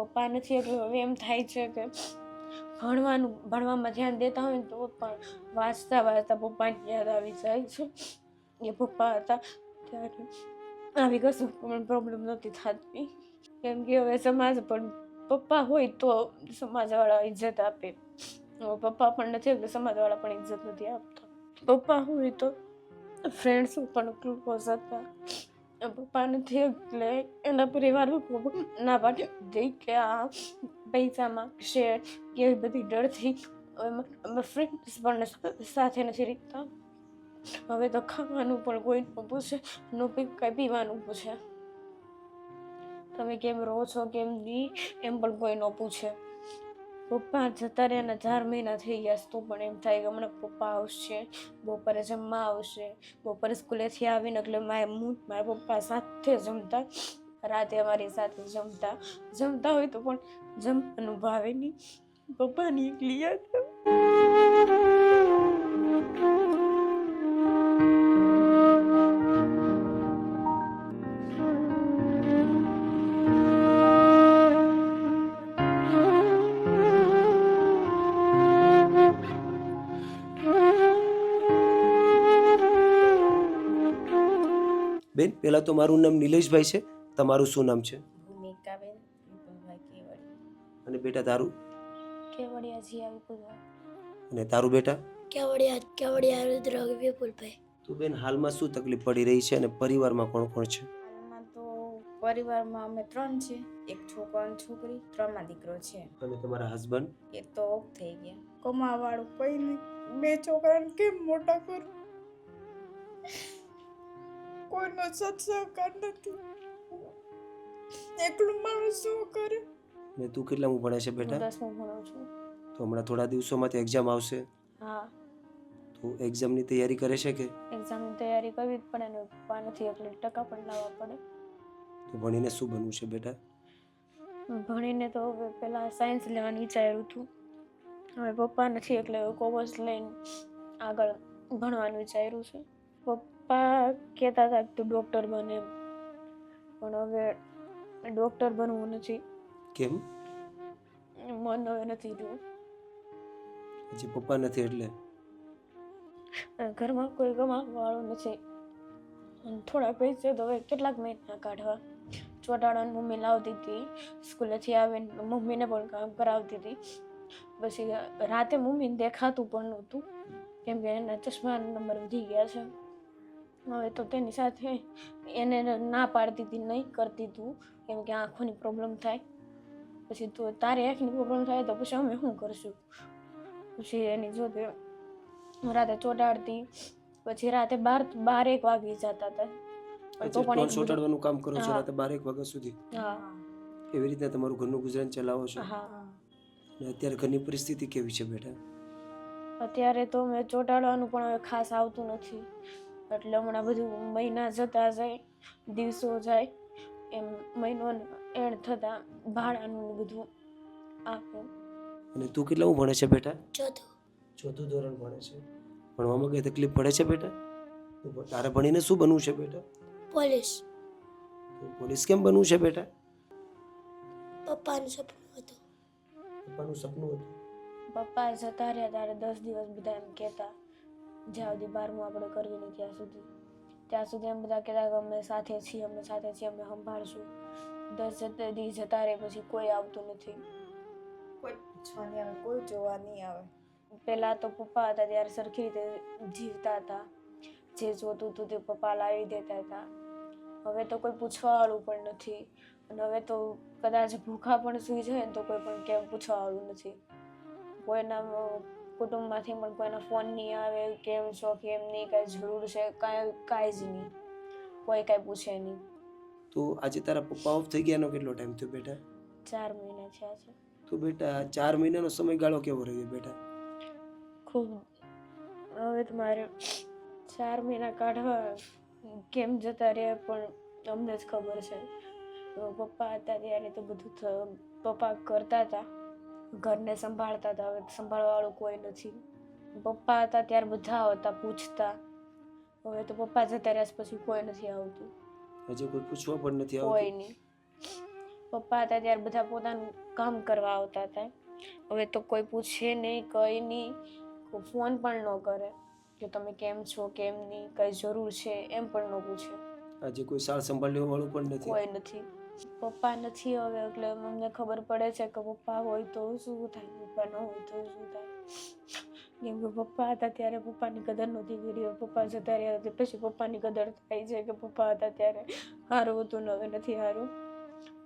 પપ્પા નથી, એટલે હવે એમ થાય છે કે ભણવાનું, ભણવામાં ધ્યાન દેતા હોય તો પણ વાંચતા વાંચતા પપ્પાની યાદ આવી જાય છે. એ પપ્પા હતા ત્યારે આવી કશું પણ પ્રોબ્લેમ નહોતી થતી. કેમ કે હવે સમાજ પણ, પપ્પા હોય તો સમાજવાળા ઇજ્જત આપે. પપ્પા પણ નથી એટલે સમાજવાળા પણ ઇજ્જત નથી આપતા. પપ્પા હોય તો ફ્રેન્ડ્સ પણ ક્લોઝ હતા. પપ્પા નથી એટલે એના પરિવાર લોકો ના પાડે દે કે આ પૈસામાં શેર કે એવી બધી ડરથી અમે ફ્રેન્ડ્સ પણ સાથે નથી રીતતા હવે તો ખાવાનું પણ કોઈ ન પૂછે, નો કંઈ પીવાનું પૂછે. તમે કેમ રહો છો, કેમ નહીં, એમ પણ કોઈ ન પૂછે. પપ્પા જતા રહ્યા ચાર મહિના થઈ ગયા તો પણ એમ થાય કે હમણાં પપ્પા આવશે, બપોરે જમવા આવશે. બપોરે સ્કૂલેથી આવીને એટલે મારે હું મારા પપ્પા સાથે જમતા, રાતે અમારી સાથે જમતા. જમતા હોય તો પણ જમવાનું ભાવે નહીં. પપ્પાની એકલી યાદ બેન પહેલાં તો મારું નામ નિલેશભાઈ છે. તમારું શું નામ છે? અને બેટા તારું? કેવડિયા જીયા વિપુલભાઈ અને તારું બેટા? કેવડિયા કેવડિયા રુદ્ર વિપુલભાઈ. તો બેન હાલમાં શું તકલીફ પડી રહી છે અને પરિવારમાં કોણ કોણ છે? હાલમાં તો પરિવારમાં અમે ત્રણ છે. એક છોકરો અને છોકરી ત્રણમાં દીકરો છે. અને તમારા હસબન્ડ એ તો ઓફ થઈ ગયા. કમાવાળું કોઈ નહીં. બે છોકરાને કેમ મોટા કરું? કોઈનો સત્સહકાર નથી. એકલું માણસ શું કરે? ને તું કેટલામું ભણે છે બેટા? દસમું ભણું છું. તો હમણાં થોડા દિવસોમાં તો એક્ઝામ આવશે. હા. તો એક્ઝામની તૈયારી કરે છે કે? એક્ઝામની તૈયારી કરવી જ પડે ને પપ્પા નથી એટલે ટકા પણ લાવવા પડે. તો ભણીને શું બનવું છે બેટા? ભણીને તો હવે પહેલાં સાયન્સ લેવાનું વિચાર્યું હતું હવે પપ્પા નથી એટલે કોમર્સ લઈને આગળ ભણવાનું વિચાર્યું છે. પપ્પા કહેતા હતા કે તું ડૉક્ટર બને એમ. પણ હવે ડૉક્ટર બનવું નથી. કેમ? મન હવે નથી રહ્યું હજી પપ્પા નથી એટલે? ઘરમાં કોઈ કમાવાવાળું નથી. થોડા પૈસા તો હવે કેટલાક મહિના કાઢવા. ચોટાડાની મમ્મી લાવતી હતી. સ્કૂલેથી આવીને મમ્મીને પણ કામ કરાવતી હતી. પછી રાતે મમ્મીને દેખાતું પણ નહોતું. કેમ કે એના ચશ્મા નંબર વધી ગયા છે. હવે તો તેની સાથે એને ના પાડતી હતી નહીં કરતી તું કેમ કે આંખોની પ્રોબ્લેમ થાય. પછી તો તારી આંખની પ્રોબ્લેમ થાય તો પછી અમે શું કરશું? પછી એની જોતે રાતે ચોટાડતી પછી રાતે બાર બાર એક વાગી જતા હતા. તો પણ ચોટાડવાનું કામ કરો છો રાતે રાતે બારેક વાગ્યા સુધી? હા. એવી રીતે તમારું ઘરનું ગુજરાન ચલાવો છો? હા. અને અત્યારે ઘરની પરિસ્થિતિ કેવી છે બેટા? અત્યારે તો મેં ચોટાડવાનું પણ હવે ખાસ આવતું નથી. એટલે હમણાં બધું મહિના જતા જાય દિવસો જાય એમ મહિનો એણ થતાં ભાડાનું ને બધું આપે. અને તું કેટલું ભણે છે બેટા? ચોથું. ચોથું ધોરણ ભણે છે. ભણવામાં કઈ તકલીફ પડે છે બેટા? તો તારે ભણીને શું બનવું છે બેટા? પોલીસ. પોલીસ કેમ બનવું છે બેટા? પપ્પાનું સપનું હતું. પપ્પાનું સપનું હતું. પપ્પા જતા રહ્યા ત્યારે દસ દિવસ બધા એમ કહેતા. જ્યાં સુધી બારમું આપણે કરવી નહીં ત્યાં સુધી. ત્યાં સુધી એમ બધા કહેતા કે અમે સાથે છીએ અમે સાથે છીએ અમે સંભાળશું. દસ જતા દી જતા રહે પછી કોઈ આવતું નથી. કોઈ પૂછવા નહીં આવે કોઈ જોવા નહીં આવે. પહેલાં તો પપ્પા હતા ત્યારે સરખી રીતે જીવતા હતા. જે જોતું હતું તે પપ્પા લાવી દેતા હતા. હવે તો કોઈ પૂછવાવાળું પણ નથી. અને હવે તો કદાચ ભૂખા પણ સૂઈ જાય ને તો કોઈ પણ કેમ પૂછવાવાળું નથી. કોઈના કુટુંબમાંથી પણ કોઈના ફોન નહીં આવે કેમ છો કેમ નહીં કાંઈ જરૂર છે કાંઈ કાંઈ જ નહીં. કોઈ કાંઈ પૂછે નહીં. તો આજે તારા પપ્પા ઓફ થઈ ગયાનો કેટલો ટાઈમ થયો બેટા? ચાર મહિના છે. તો બેટા ચાર મહિનાનો સમયગાળો કેવો રહ્યો બેટા? ખૂબ. હવે તો મારે ચાર મહિના કાઢવા કેમ જતા રહ્યા પણ અમને જ ખબર છે. પપ્પા હતા ત્યારે તો બધું પપ્પા કરતા હતા. ઘરને સંભાળતા હતા. હવે સંભાળવાવાળું કોઈ નથી. પપ્પા હતા ત્યારે બધા આવતા પૂછતા. હવે તો પપ્પા જતા રહ્યા પછી કોઈ નથી આવતું. હજી કોઈ પૂછવા પણ નથી કોઈ નહીં. પપ્પા હતા ત્યારે બધા પોતાનું કામ કરવા આવતા હતા. હવે તો કોઈ પૂછે નહીં કંઈ નહીં. ફોન પણ ન કરે. કે તમે કેમ છો કેમ નહીં કઈ જરૂર છે એમ પણ ન પૂછે. આજે કોઈ સાર સંભાળ લેવા વાળું પણ નથી? કોઈ નથી. પપ્પા નથી હવે, એટલે અમને ખબર પડે છે કે પપ્પા હોય તો શું થાય, પપ્પા ન હોય તો શું થાય. કેમ કે પપ્પા હતા ત્યારે પપ્પાની કદર નહોતી કરી પપ્પા જતા રહ્યા પછી પપ્પાની કદર થાય છે કે પપ્પા હતા ત્યારે સારું હતું ને હવે નથી સારું.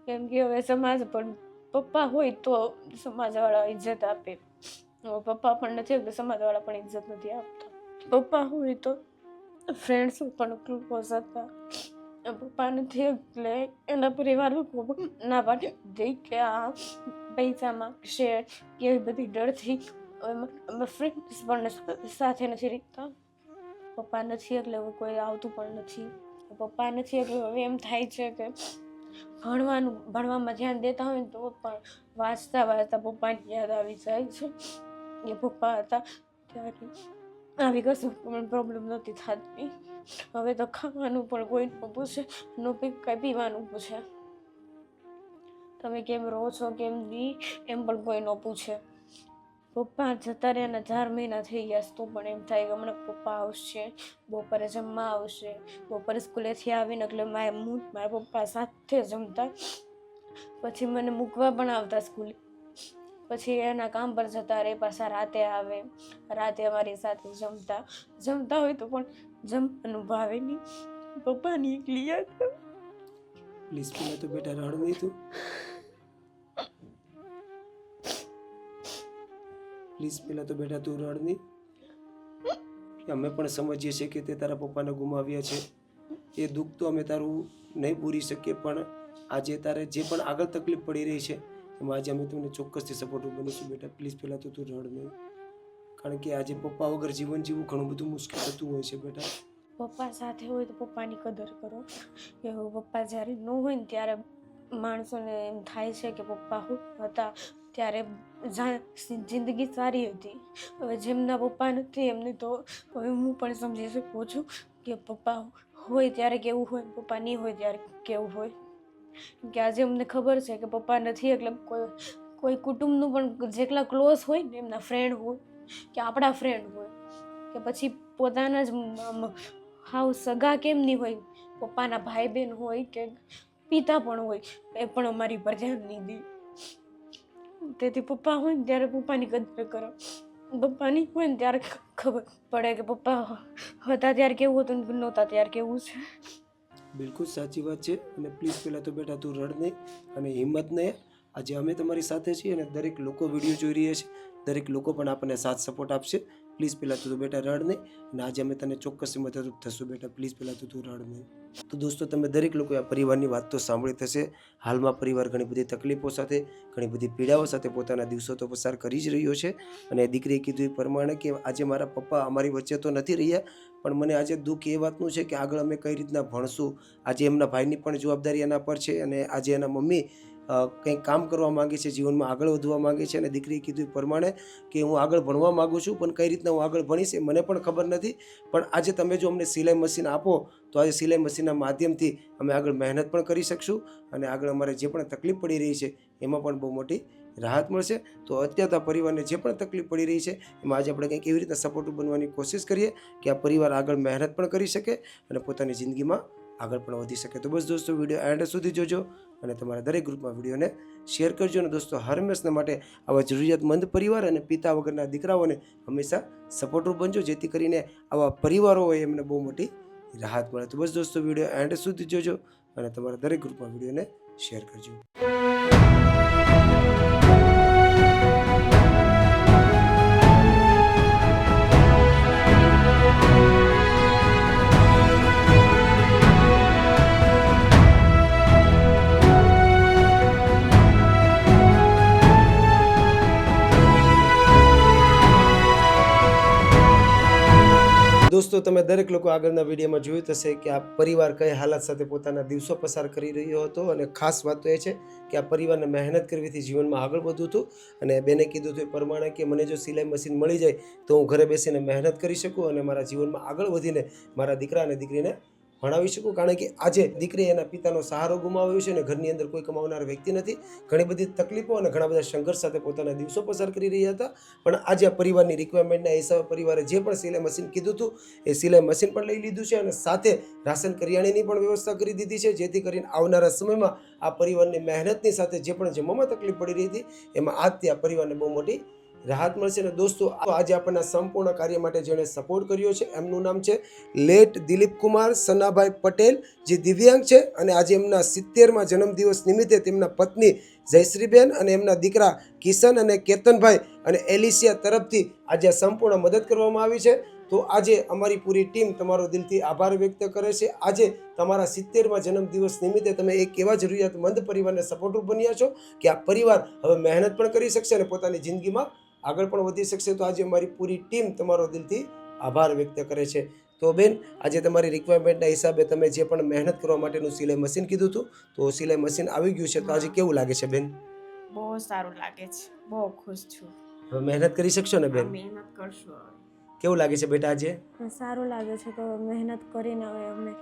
કેમ કે હવે સમાજ પણ, પપ્પા હોય તો સમાજવાળા ઇજ્જત આપે. હવે પપ્પા પણ નથી એટલે સમાજવાળા પણ ઇજ્જત નથી આપતા. પપ્પા હોય તો ફ્રેન્ડ્સ પણ ક્લોઝ હતા. પપ્પા નથી એટલે એના પરિવાર લોકો ના પાડે. દે કે આ પૈસામાં શેર કે એવી બધી ડરથી ફ્રેન્ડ્સ પણ સાથે નથી રહેતા. પપ્પા નથી એટલે કોઈ આવતું પણ નથી. પપ્પા નથી એટલે હવે એમ થાય છે કે ભણવાનું, ભણવામાં ધ્યાન દેતા હોય તો પણ વાંચતા વાંચતા પપ્પાની યાદ આવી જાય છે. એ પપ્પા હતા ત્યારે આવી કશું પણ પ્રોબ્લેમ નહોતી થતી. હવે તો ખાવાનું પણ કોઈ ન પૂછે, ન કાંઈ પીવાનું પૂછે. તમે કેમ રહો છો, કેમ નહીં એમ પણ કોઈ ન પૂછે. પપ્પા જતા રહ્યા ચાર મહિના થઈ ગયા તો પણ એમ થાય કે હમણાં પપ્પા આવશે, બપોરે જમવા આવશે. બપોરે સ્કૂલેથી આવીને એટલે મારે હું મારા પપ્પા સાથે જમતા. પછી મને મૂકવા પણ આવતા સ્કૂલે. પછી એના કામ પર જતા રહે, પાછા રાતે આવે. રાતે અમારી સાથે જમતા. જમતા હોય તો પણ જમવાનું ભાવે નહીં. પપ્પાની એકલી યાદ પ્લીઝ પેલા તો બેટા રડ નહીં તું. પ્લીઝ પેલા તો બેટા તું રડ નહીં. અમે પણ સમજીએ છીએ કે તે તારા પપ્પાને ગુમાવ્યા છે. એ દુઃખ તો અમે તારું નહીં પૂરી શકીએ, પણ આજે તારે જે પણ આગળ તકલીફ પડી રહી છે એમાં આજે અમે તમને ચોક્કસથી સપોર્ટ બનીશું બેટા. પ્લીઝ પહેલાં તો તું રડ નહીં. કારણ કે આજે પપ્પા વગર જીવન જીવવું ઘણું બધું મુશ્કેલ થતું હોય છે બેટા. પપ્પા સાથે હોય તો પપ્પાની કદર કરો. કે પપ્પા જ્યારે ન હોય ને ત્યારે માણસોને એમ થાય છે કે પપ્પા હતા ત્યારે જિંદગી સારી હતી. હવે જેમના પપ્પા નથી, એમને તો હવે હું પણ સમજી શકું છું કે પપ્પા હોય ત્યારે કેવું હોય પપ્પા નહીં હોય ત્યારે કેવું હોય. કે આજે અમને ખબર છે કે પપ્પા નથી, એટલે કોઈ કોઈ કુટુંબનું પણ જેટલા ક્લોઝ હોય ને એમના ફ્રેન્ડ હોય, કે આપણા ફ્રેન્ડ હોય, કે પછી પોતાના જ હાવ સગા કેમ નહીં હોય, પપ્પાના ભાઈ બહેન હોય કે પિતા પણ હોય, એ પણ અમારી પર ધ્યાન નહીં દે. તેથી પપ્પા હોય ને ત્યારે પપ્પાની કદર કરો. પપ્પાની હોય ને ત્યારે ખબર પડે કે પપ્પા હતા ત્યારે કેવું હતું નહોતા ત્યારે કેવું છે. બિલકુલ સાચી વાત છે. અને પ્લીઝ પહેલાં તો બેટા તું રડ નહીં અને હિંમત નહીં. આજે અમે તમારી સાથે છીએ અને દરેક લોકો વીડિયો જોઈ રહ્યા છે. દરેક લોકો પણ આપણને સાથ સપોર્ટ આપશે. પ્લીઝ પહેલાં તો બેટા રડ નહીં. આજે અમે તને ચોક્કસ મદદરૂપ થશું બેટા. પ્લીઝ પહેલાં તો તું રડ નહીં. તો દોસ્તો, તમે દરેક લોકોએ આ પરિવારની વાત તો સાંભળી થશે. હાલમાં પરિવાર ઘણી બધી તકલીફો સાથે, ઘણી બધી પીડાઓ સાથે પોતાના દિવસો તો પસાર કરી જ રહ્યો છે. અને દીકરીએ કીધું એ પ્રમાણે કે આજે મારા પપ્પા અમારી વચ્ચે તો નથી રહ્યા, પણ મને આજે દુઃખ એ વાતનું છે કે આગળ અમે કઈ રીતના ભણશું. આજે એમના ભાઈની પણ જવાબદારી એના પર છે અને આજે એના મમ્મી કંઈક કામ કરવા માગે છે, જીવનમાં આગળ વધવા માગે છે અને દીકરીએ કીધું પ્રમાણે કે હું આગળ ભણવા માગું છું, પણ કઈ રીતના હું આગળ ભણીશ એ મને પણ ખબર નથી. પણ આજે તમે જો અમને સિલાઈ મશીન આપો, તો આજે સિલાઈ મશીનના માધ્યમથી અમે આગળ મહેનત પણ કરી શકશું અને આગળ અમારે જે પણ તકલીફ પડી રહી છે, એમાં પણ બહુ મોટી રાહત મળશે. તો અત્યારે પરિવારને જે પણ તકલીફ પડી રહી છે, એમાં આજે આપણે કંઈક એવી રીતના સપોર્ટિવ બનવાની કોશિશ કરીએ કે આ પરિવાર આગળ મહેનત પણ કરી શકે અને પોતાની જિંદગીમાં આગળ પણ વધી શકે. તો બસ દોસ્તો, વીડિયો એન્ડ સુધી જોજો. અને તમારા દરેક ગ્રુપમાં વિડીયોને શેર કરજો અને દોસ્તો હંમેશના માટે આવા જરૂરિયાતમંદ પરિવાર અને પિતા વગરના દીકરાઓને હંમેશા સપોર્ટરૂપ બનજો, જેથી કરીને આવા પરિવારો હોય એમને બહુ મોટી રાહત મળે. તો બસ દોસ્તો, વીડિયો એન્ડ સુધી જોજો અને તમારા દરેક ગ્રુપમાં વિડીયોને શેર કરજો. તમે દરેક લોકો આગળના વિડીયોમાં જોયું થશે કે આ પરિવાર કઈ હાલત સાથે પોતાના દિવસો પસાર કરી રહ્યો હતો અને ખાસ વાત તો એ છે કે આ પરિવારને મહેનત કરવીથી જીવનમાં આગળ વધવું હતું. અને બેને કીધું હતું એ પ્રમાણે કે મને જો સિલાઈ મશીન મળી જાય તો હું ઘરે બેસીને મહેનત કરી શકું અને મારા જીવનમાં આગળ વધીને મારા દીકરા અને દીકરીને ભણાવી શકું? કારણ કે આજે દીકરી એના પિતાનો સહારો ગુમાવ્યો છે અને ઘરની અંદર કોઈ કમાવનાર વ્યક્તિ નથી. ઘણી બધી તકલીફો અને ઘણા બધા સંઘર્ષ સાથે પોતાના દિવસો પસાર કરી રહ્યા હતા. પણ આજે આ પરિવારની રિક્વાયરમેન્ટના હિસાબે પરિવારે જે પણ સિલાઈ મશીન કીધું હતું, એ સિલાઈ મશીન પણ લઈ લીધું છે અને સાથે રાશન કરિયાણાની પણ વ્યવસ્થા કરી દીધી છે. જેથી કરીને આવનારા સમયમાં આ પરિવારની મહેનતની સાથે જે પણ જમવામાં તકલીફ પડી રહી હતી, એમાં આજથી આ પરિવારને બહુ મોટી રાહત મળશે અને દોસ્તો આજે આપણને સંપૂર્ણ કાર્ય માટે જેણે સપોર્ટ કર્યો છે, એમનું નામ છે લેટ દિલીપ કુમાર, સનાભાઈ પટેલ, જે દિવ્યાંગ છે અને આજે એમના સિત્તેરમાં જન્મદિવસ નિમિત્તે તેમના પત્ની જયશ્રીબેન અને એમના દીકરા કિશન અને કેતનભાઈ અને એલિસિયા તરફથી આજે સંપૂર્ણ મદદ કરવામાં આવી છે. તો આજે અમારી પૂરી ટીમ તમારો દિલથી આભાર વ્યક્ત કરે છે. આજે તમારા સિત્તેરમાં જન્મદિવસ નિમિત્તે તમે એક એવા જરૂરિયાતમંદ પરિવારને સપોર્ટરૂપ બન્યા છો કે આ પરિવાર હવે મહેનત પણ કરી શકશે અને પોતાની જિંદગીમાં આગળ પણ વધી શકશે તો આજે અમારી પૂરી ટીમ તમારો દિલથી આભાર વ્યક્ત કરે છે. તો બેન આજે તમારી રિક્વાયરમેન્ટના હિસાબે તમે જે પણ મહેનત કરવા માટેનું સિલાઈ મશીન કીધું હતું તો સિલાઈ મશીન આવી ગયું છે તો આજે કેવું લાગે છે બેન? બહુ સારું લાગે છે. બહુ ખુશ છું. હવે મહેનત કરી શકશો ને બેન? મહેનત કરશું કેવું લાગે છે બેટા આજે? સારું લાગે છે તો મહેનત કરીને હવે અમે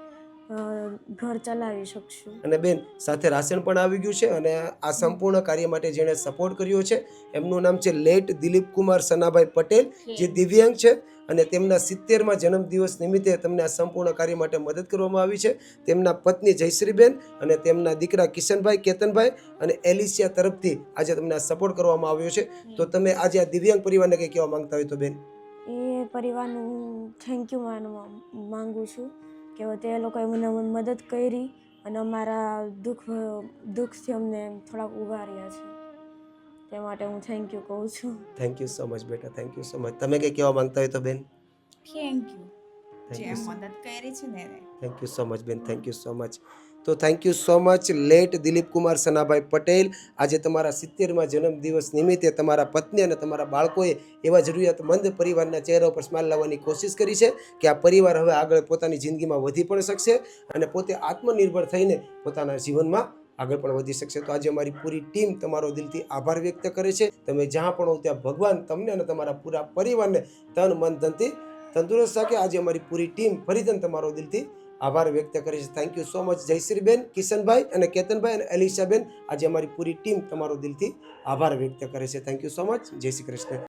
ઘર ચલાવી શકશું. અને બેન સાથે રાશન પણ આવી ગયું છે અને આ સંપૂર્ણ કાર્ય માટે જેણે સપોર્ટ કર્યો છે એમનું નામ છે લેટ દિલીપ કુમાર સનાભાઈ પટેલ જે દિવ્યાંગ છે અને તેમના સિત્તેરમાં જન્મદિવસ નિમિત્તે તમને આ સંપૂર્ણ કાર્ય માટે મદદ કરવામાં આવી છે. તેમના પત્ની જયશ્રીબેન અને તેમના દીકરા કિશનભાઈ કેતનભાઈ અને એલિશિયા તરફથી આજે તમને આ સપોર્ટ કરવામાં આવ્યો છે. તો તમે આજે આ દિવ્યાંગ પરિવારને કંઈ કહેવા માંગતા હોય તો બેન? એ પરિવારનું થેન્ક યુ માનવા માંગુ છું. કે તે લોકોએ મને મદદ કરી અને અમારા દુઃખ દુઃખથી અમને થોડાક ઉગાર્યા છે. તે માટે હું થેન્ક યુ કહું છું. થેન્ક યુ સો મચ બેટા થેન્ક યુ સો મચ તમે કંઈ કહેવા માંગતા હોય તો બેન? થેન્ક યુ જે મદદ કરી છે ને થેન્ક યુ સો મચ બેન થેન્ક યુ સો મચ તો thank you so much late Dilip Kumar Sanabhai Patel. આજે તમારા સિત્તેરમાં જન્મદિવસ નિમિત્તે તમારા પત્ની અને તમારા બાળકોએ એવા જરૂરિયાતમંદ પરિવારના ચહેરા ઉપર સ્માઇલ લાવવાની કોશિશ કરી છે કે આ પરિવાર હવે આગળ પોતાની જિંદગીમાં વધી પણ શકશે અને પોતે આત્મનિર્ભર થઈને પોતાના જીવનમાં આગળ પણ વધી શકશે. તો આજે અમારી પૂરી ટીમ તમારો દિલથી આભાર વ્યક્ત કરે છે. તમે જ્યાં પણ હો ત્યાં ભગવાન તમને અને તમારા પૂરા પરિવારને તન, મન, ધનથી તંદુરસ્ત રાખે. આજે અમારી પૂરી ટીમ ફરીથી તમારો દિલથી આભાર વ્યક્ત કરે છે થેન્ક યુ સો મચ જયશ્રીબેન, કિશનભાઈ અને કેતનભાઈ અને અલીશાબેન આજે અમારી પૂરી ટીમ તમારો દિલથી આભાર વ્યક્ત કરે છે. થેન્ક યુ સો મચ જય શ્રી કૃષ્ણ.